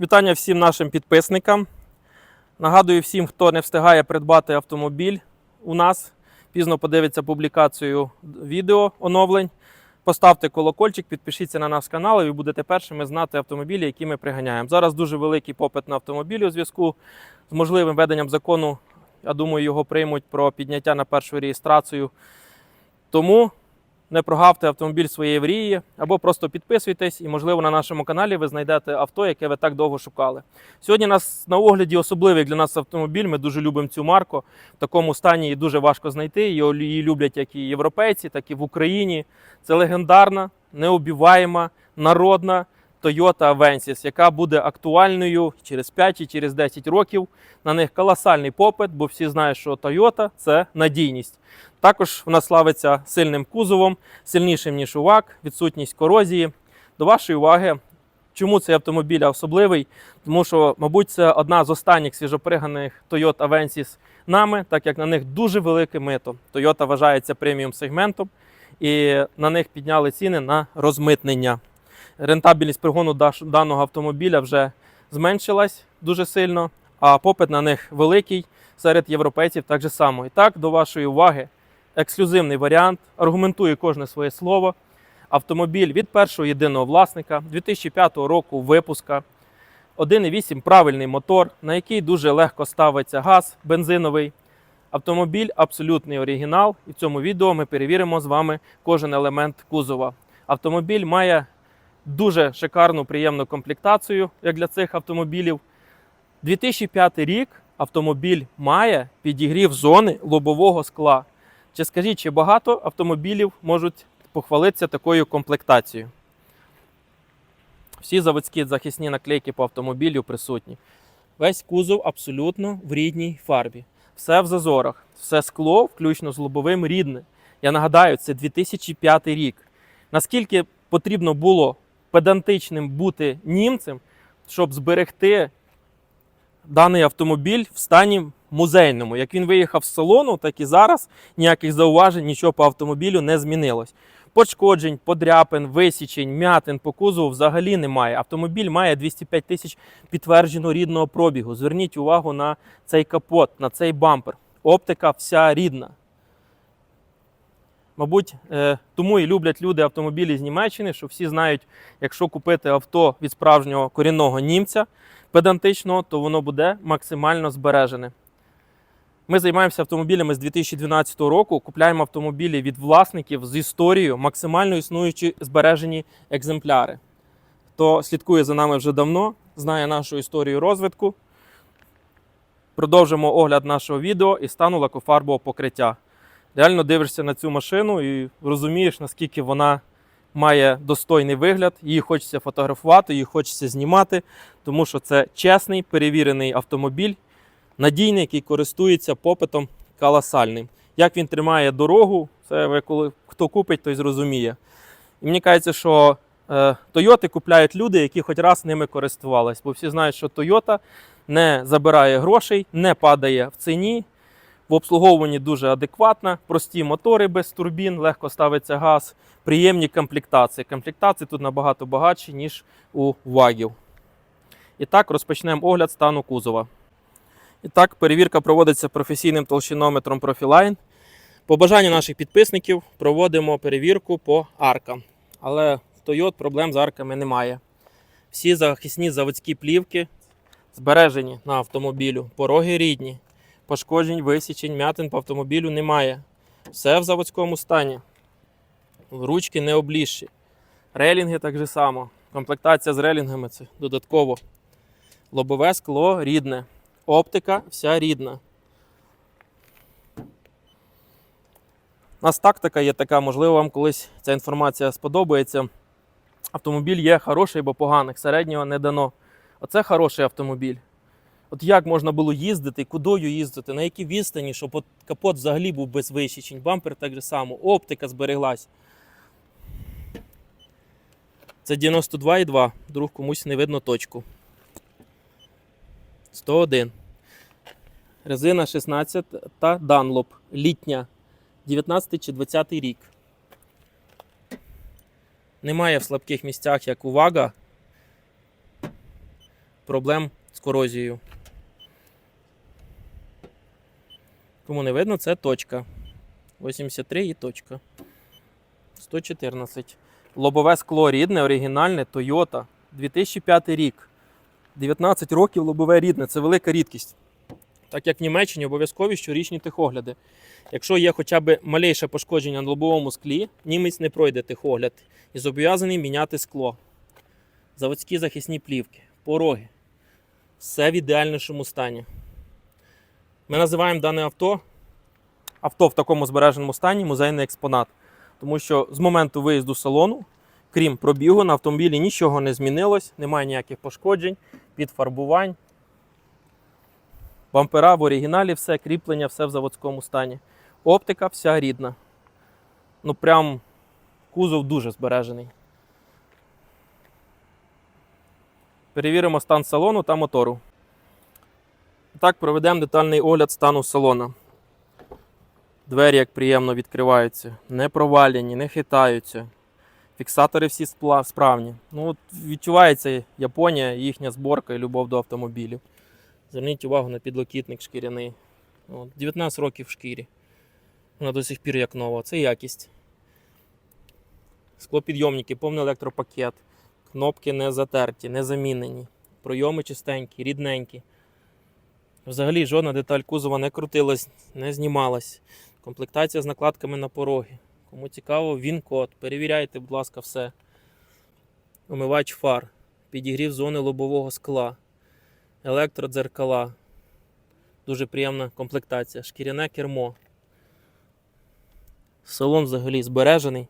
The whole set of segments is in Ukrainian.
Вітання всім нашим підписникам. Нагадую всім, хто не встигає придбати автомобіль у нас, пізно подивиться публікацію відео оновлень. Поставте колокольчик, підпишіться на наш канал, і ви будете першими знати автомобілі, які ми приганяємо. Зараз дуже великий попит на автомобілі у зв'язку з можливим введенням закону. Я думаю, його приймуть про підняття на першу реєстрацію. Тому не прогавте автомобіль своєї мрії, або просто підписуйтесь, і, можливо, на нашому каналі ви знайдете авто, яке ви так довго шукали. Сьогодні нас на огляді особливий для нас автомобіль. Ми дуже любимо цю марку. В такому стані її дуже важко знайти. Її люблять як і європейці, так і в Україні. Це легендарна, необіваєма, народна Toyota Avensis, яка буде актуальною через 5 і через 10 років. На них колосальний попит, бо всі знають, що Toyota – це надійність. Також вона славиться сильним кузовом, сильнішим ніж УВАК, відсутність корозії. До вашої уваги, чому цей автомобіль особливий? Тому що, мабуть, це одна з останніх свіжоприганих Toyota Avensis нами, так як на них дуже велике мито. Toyota вважається преміум сегментом, і на них підняли ціни на розмитнення. Рентабельність пригону даного автомобіля вже зменшилась дуже сильно, а попит на них великий серед європейців так же само. І так, до вашої уваги, ексклюзивний варіант, аргументує кожне своє слово. Автомобіль від першого єдиного власника 2005 року випуска. 1,8 правильний мотор, на який дуже легко ставиться газ бензиновий. Автомобіль абсолютний оригінал, і в цьому відео ми перевіримо з вами кожен елемент кузова. Автомобіль має дуже шикарну, приємну комплектацію, як для цих автомобілів. 2005 рік автомобіль має підігрів зони лобового скла. Чи скажіть, чи багато автомобілів можуть похвалитися такою комплектацією? Всі заводські захисні наклейки по автомобілю присутні. Весь кузов абсолютно в рідній фарбі. Все в зазорах, все скло, включно з лобовим, рідне. Я нагадаю, це 2005 рік. Наскільки потрібно було педантичним бути німцем, щоб зберегти даний автомобіль в стані музейному. Як він виїхав з салону, так і зараз ніяких зауважень, нічого по автомобілю не змінилось. Пошкоджень, подряпин, висічень, м'ятин по кузову взагалі немає. Автомобіль має 205 тисяч підтверджено рідного пробігу. Зверніть увагу на цей капот, на цей бампер. Оптика вся рідна. Мабуть, е, тому і люблять люди автомобілі з Німеччини, що всі знають, якщо купити авто від справжнього корінного німця педантичного, то воно буде максимально збережене. Ми займаємося автомобілями з 2012 року, купляємо автомобілі від власників з історією, максимально існуючі збережені екземпляри. Хто слідкує за нами вже давно, знає нашу історію розвитку. Продовжимо огляд нашого відео і стану лакофарбового покриття. Реально дивишся на цю машину і розумієш, наскільки вона має достойний вигляд. Її хочеться фотографувати, її хочеться знімати, тому що це чесний перевірений автомобіль, надійний, який користується попитом колосальним. Як він тримає дорогу, це ви коли хто купить, той зрозуміє. І мені кажеться, що е, Тойоти купляють люди, які хоч раз ними користувались, бо всі знають, що Toyota не забирає грошей, не падає в ціні. В обслуговуванні дуже адекватна, прості мотори без турбін, легко ставиться газ, приємні комплектації. Комплектації тут набагато багатші, ніж у вагів. І так, розпочнемо огляд стану кузова. І так, перевірка проводиться професійним толщинометром Profiline. По бажанню наших підписників проводимо перевірку по аркам. Але в Toyota проблем з арками немає. Всі захисні заводські плівки збережені на автомобілю, пороги рідні пошкоджень, висічень, м'ятин по автомобілю немає. Все в заводському стані. Ручки не облізші. Релінги так же само. Комплектація з релінгами це додатково. Лобове скло рідне. Оптика вся рідна. У нас тактика є така, можливо, вам колись ця інформація сподобається. Автомобіль є хороший або поганий, середнього не дано. Оце хороший автомобіль. От як можна було їздити, кудою їздити, на якій відстані, щоб от капот взагалі був без вищичень, бампер так же само, оптика збереглась. Це 92,2, вдруг комусь не видно точку. 101. Резина 16 та Dunlop. Літня. 19 чи 20 рік. Немає в слабких місцях, як увага. проблем з корозією. Кому не видно, це точка. 83 і точка. 114. Лобове скло рідне, оригінальне, Toyota. 2005 рік. 19 років лобове рідне. Це велика рідкість. Так як в Німеччині обов'язкові щорічні техогляди. Якщо є хоча б малейше пошкодження на лобовому склі, німець не пройде техогляд і зобов'язаний міняти скло. Заводські захисні плівки, пороги. Все в ідеальнішому стані. Ми називаємо дане авто авто в такому збереженому стані музейний експонат. Тому що з моменту виїзду салону, крім пробігу, на автомобілі нічого не змінилось, немає ніяких пошкоджень, підфарбувань. Бампера в оригіналі, все, кріплення, все в заводському стані. Оптика вся рідна. Ну прям кузов дуже збережений. Перевіримо стан салону та мотору. Так, проведемо детальний огляд стану салона. Двері як приємно відкриваються, не провалені, не хитаються. Фіксатори всі справні. Ну, от відчувається Японія, їхня зборка і любов до автомобілів. Зверніть увагу на підлокітник шкіряний. От, 19 років в шкірі. Вона до сих пір як нова. Це якість. Склопідйомники, повний електропакет. Кнопки не затерті, не замінені. Пройоми чистенькі, рідненькі. Взагалі жодна деталь кузова не крутилась, не знімалась. Комплектація з накладками на пороги. Кому цікаво, він код. Перевіряйте, будь ласка, все. Омивач фар, підігрів зони лобового скла, електродзеркала. Дуже приємна комплектація. Шкіряне кермо. Салон взагалі збережений.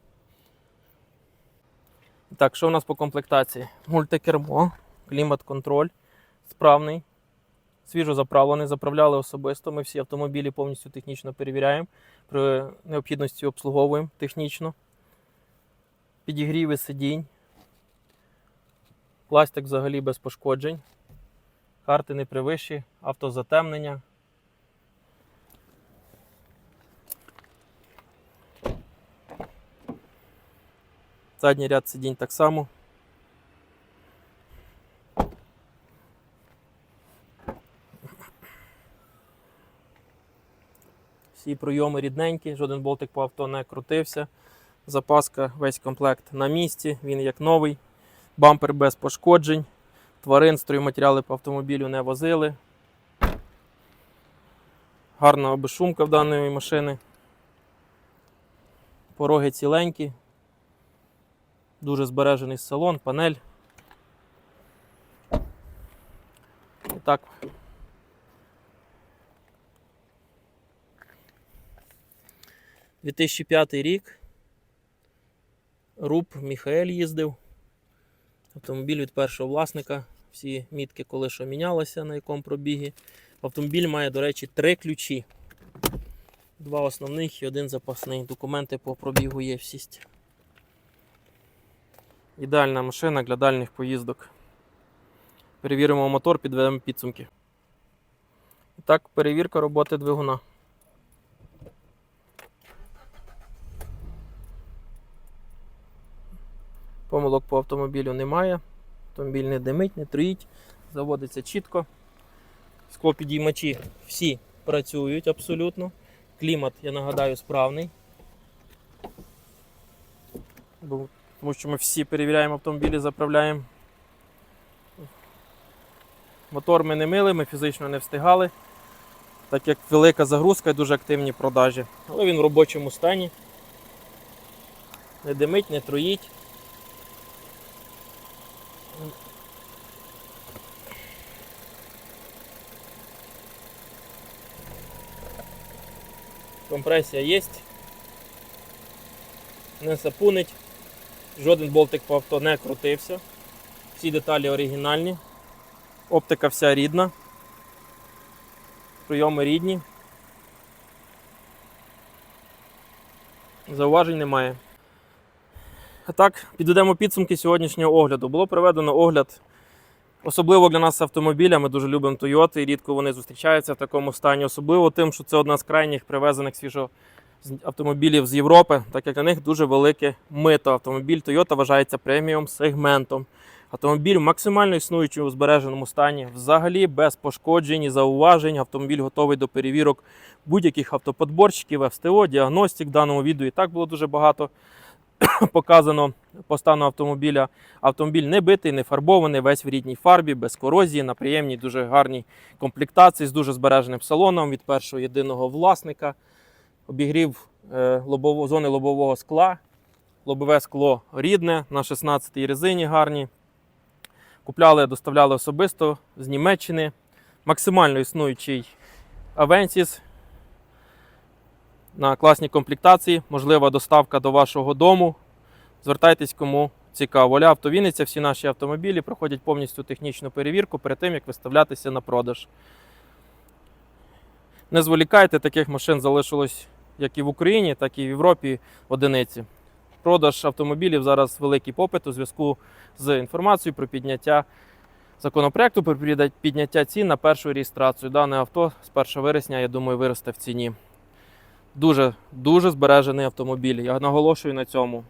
Так, що в нас по комплектації? Мультикермо, клімат-контроль, справний, свіжо заправлений, заправляли особисто. Ми всі автомобілі повністю технічно перевіряємо. При необхідності обслуговуємо технічно. Підігріви сидінь. Пластик взагалі без пошкоджень. Карти не привищі, автозатемнення. Задній ряд сидінь так само. Всі пройоми рідненькі, жоден болтик по авто не крутився. Запаска, весь комплект на місці, він як новий. Бампер без пошкоджень. Тварин, стройматеріали по автомобілю не возили. Гарна обешумка в даної машини. Пороги ціленькі. Дуже збережений салон, панель. І так. – 2005 рік. Руб Міхаель їздив. Автомобіль від першого власника. Всі мітки, коли що мінялося, на якому пробігі. Автомобіль має, до речі, три ключі. Два основних і один запасний. Документи по пробігу є всі. Ідеальна машина для дальніх поїздок. Перевіримо мотор, підведемо підсумки. І так, перевірка роботи двигуна. Помилок по автомобілю немає. Автомобіль не димить, не троїть, заводиться чітко. Склопідіймачі всі працюють абсолютно. Клімат, я нагадаю, справний. Тому що ми всі перевіряємо автомобілі, заправляємо. Мотор ми не мили, ми фізично не встигали, так як велика загрузка і дуже активні продажі. Але він в робочому стані. Не димить, не троїть. Компресія є. Не сапунить. Жоден болтик по авто не крутився. Всі деталі оригінальні. Оптика вся рідна. Прийоми рідні. Зауважень немає. А так, підведемо підсумки сьогоднішнього огляду. Було проведено огляд, особливо для нас автомобіля. Ми дуже любимо Toyota і рідко вони зустрічаються в такому стані. Особливо тим, що це одна з крайніх привезених свіжо автомобілів з Європи, так як на них дуже велике мито. Автомобіль Toyota вважається преміум сегментом. Автомобіль в максимально існуючий у збереженому стані, взагалі без пошкоджень і зауважень. Автомобіль готовий до перевірок будь-яких автоподборщиків, ФСТО, діагностик. В даному відео і так було дуже багато показано по стану автомобіля. Автомобіль не битий, не фарбований, весь в рідній фарбі, без корозії, на приємній, дуже гарній комплектації з дуже збереженим салоном від першого єдиного власника. Обігрів е, лобово, зони лобового скла. Лобове скло рідне на 16-й резині гарні. Купляли, доставляли особисто з Німеччини. Максимально існуючий Avensis на класній комплектації. Можлива доставка до вашого дому. Звертайтесь, кому цікаво. Оля Автовінниця, всі наші автомобілі проходять повністю технічну перевірку перед тим, як виставлятися на продаж. Не зволікайте, таких машин залишилось як і в Україні, так і в Європі одиниці. Продаж автомобілів зараз великий попит у зв'язку з інформацією про підняття законопроекту про підняття цін на першу реєстрацію. Дане авто з 1 вересня, я думаю, виросте в ціні. Дуже, дуже збережений автомобіль. Я наголошую на цьому.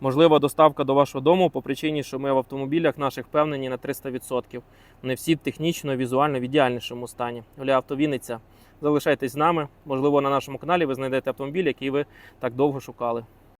Можлива доставка до вашого дому по причині, що ми в автомобілях наших впевнені на 300%. Вони всі технічно, візуально в ідеальнішому стані. Оля Автовінниця. Залишайтесь з нами. Можливо, на нашому каналі ви знайдете автомобіль, який ви так довго шукали.